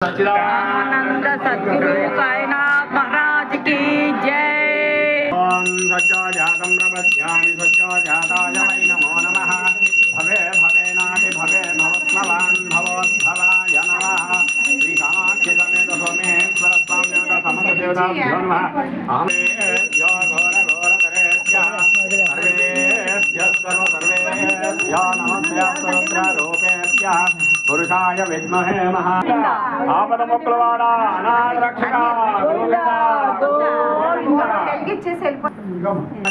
సచ్చిదానంద సద్గురు సాయినాథ్ మహారాజ్కి జై. ఓం సత్యాజాతం ప్రపద్యామి సత్యాజాతాయ వై నమో నమ. భవే భవేనాది భవే నవస్మవాన్ భవోద్భవాయ నమ. శ్రీ సమేత సోమేశ్వర స్వామి దేవత సమస్త దేవతాభ్యో రూపేభ్య పురుషాయ విద్మహే మహా ఆపద మొక్కలవాడ అనాథరక్షణ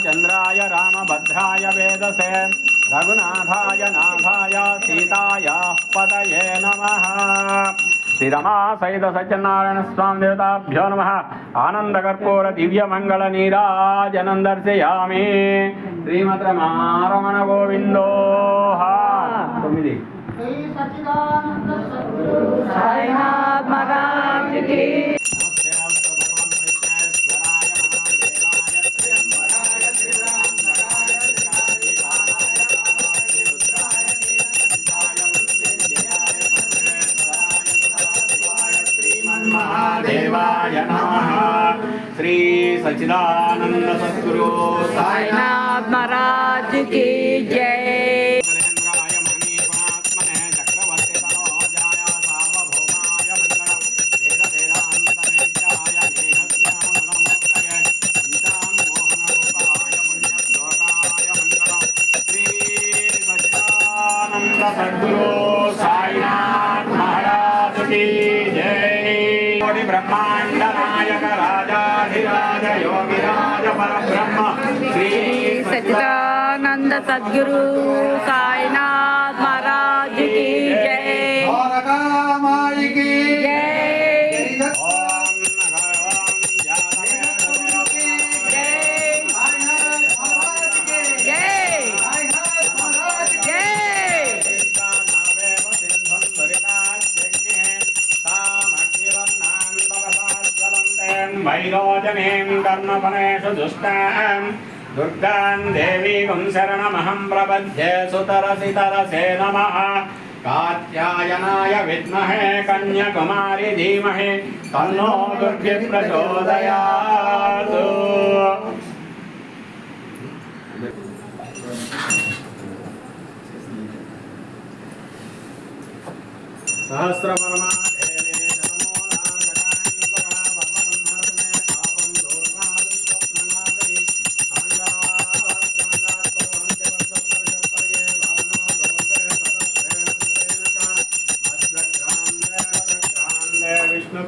చంద్రాయ రామభద్రాయ వేదసే. రఘునాథాయ నాథాయ సీతాయ పదయే నమ. శ్రీరమా సహిత సత్యనారాయణ స్వామి దేవతాభ్యో నమ. ఆనంద దివ్య మంగళ నీరాజనం దర్శయామి శ్రీమద్రమారమణ గోవిందో తొమ్మిది. साईनाथ महाराज की महादेवाय नमः श्री सच्चिदानंद सद्गुरु साईनाथ साईनाथ महाराज की जय కోటి బ్రహ్మాండ నాయక రాజాధిరాజ యోగిరాజ పరబ్రహ్మ. శ్రీ సచిదానంద సద్గురు సాయినాథ్ మహారాజ్ జయ पद्मपुनेषु दुष्टाम् दुर्गाम् देवीगुं शरणमहम् प्रबध्ये सुतरसि तरसे नमः। कात्यायनाय विद्महे कन्याकुमारि धीमहि, तन्नो दुर्भिप्रचोदयात् सहस्रवर्मा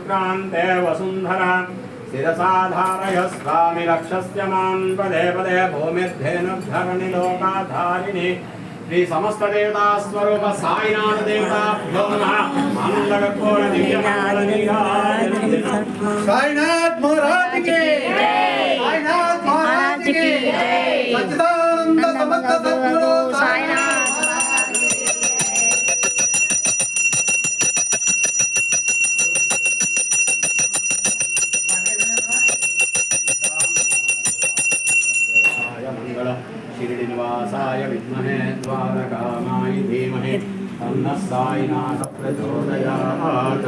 ప్రచోదయాత్ సహస్రపరమా దేవే విష్ణుక్రాంతే వసుంధరా శిరసాధారయ స్వామి రక్షస్య మాం పదే పదే భూమిర్ధేనుద్ధరణి లోకాధారిణి శ్రీ సమస్త దేవతా స్వరూప సాయినాథ దేవతాభ్యో నమః ఆనందకర్పూర దివ్య మంగళ షిరిడి నివాసాయ విద్మహే ద్వారకామాయ ధీమహి. తన్నః సాయినాథ ప్రచోదయాత్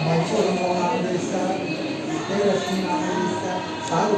అక్కడ పూలు తీసుకోండి అలాగే సాగు